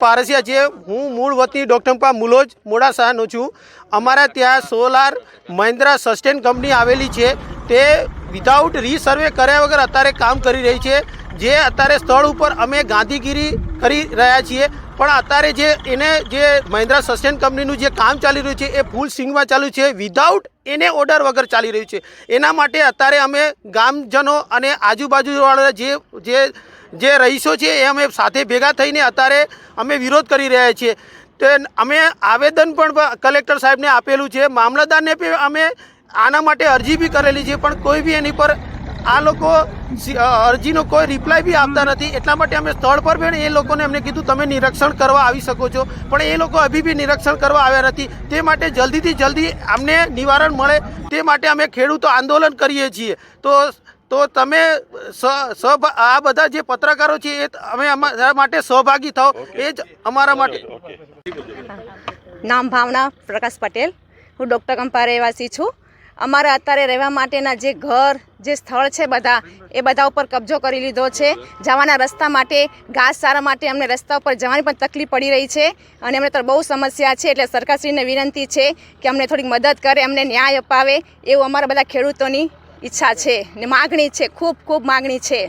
પારસિયા છે હું મૂળ વતની ડોક્ટરપા મુલોજ મોડાસાનો છું. અમારા ત્યાં સોલાર મહિન્દ્રા સસ્ટેન કંપની આવેલી છે. તે વિધાઉટ રીસર્વે કર્યા વગર અત્યારે કામ કરી રહી છે. જે અત્યારે સ્થળ ઉપર અમે ગાંધીગીરી કરી રહ્યા છીએ. પણ અત્યારે જે એને જે મહિન્દ્રા સસ્ટેન કંપનીનું જે કામ ચાલી રહ્યું છે, એ ફૂલ સ્વિંગમાં ચાલુ છે. વિધાઉટ એને ઓર્ડર વગર ચાલી રહ્યું છે. એના માટે અત્યારે અમે ગામજનો અને આજુબાજુવાળા જે જે જે રહીશો છે એ અમે સાથે ભેગા થઈને અત્યારે અમે વિરોધ કરી રહ્યા છીએ. તે અમે આવેદન પણ કલેક્ટર સાહેબને આપેલું છે. મામલતદારને બી અમે આના માટે અરજી બી કરેલી છે, પણ કોઈ બી એની પર આ લોકો અરજીનો કોઈ રિપ્લાય બી આપતા નથી. એટલા માટે અમે સ્થળ પર પણ એ લોકોને અમને કીધું, તમે નિરીક્ષણ કરવા આવી શકો છો. પણ એ લોકો હજી બી નિરીક્ષણ કરવા આવ્યા નથી. તે માટે જલ્દીથી જલ્દી અમને નિવારણ મળે. તે માટે અમે ખેડૂતો આંદોલન કરીએ છીએ. તો તો તમે આ બધા જે પત્રકારો છે એ અમે અમારા માટે સહભાગી થાઓ. એ જ અમારા માટે. નામ ભાવના પ્રકાશ પટેલ. હું ડૉક્ટર કંપા રહેવાસી છું. અમારે અત્યારે રહેવા માટેના જે ઘર જે સ્થળ છે બધા એ બધા ઉપર કબજો કરી લીધો છે. જવાના રસ્તા માટે ઘાસ સારા માટે અમને રસ્તા ઉપર જવાની પણ તકલીફ પડી રહી છે. અને અમને તો બહુ સમસ્યા છે એટલે સરકારશ્રીને વિનંતી છે કે અમને થોડીક મદદ કરે અમને ન્યાય અપાવે એવું અમારા બધા ખેડૂતોની ઈચ્છા છે ને માગણી છે ખૂબ ખૂબ માગણી છે.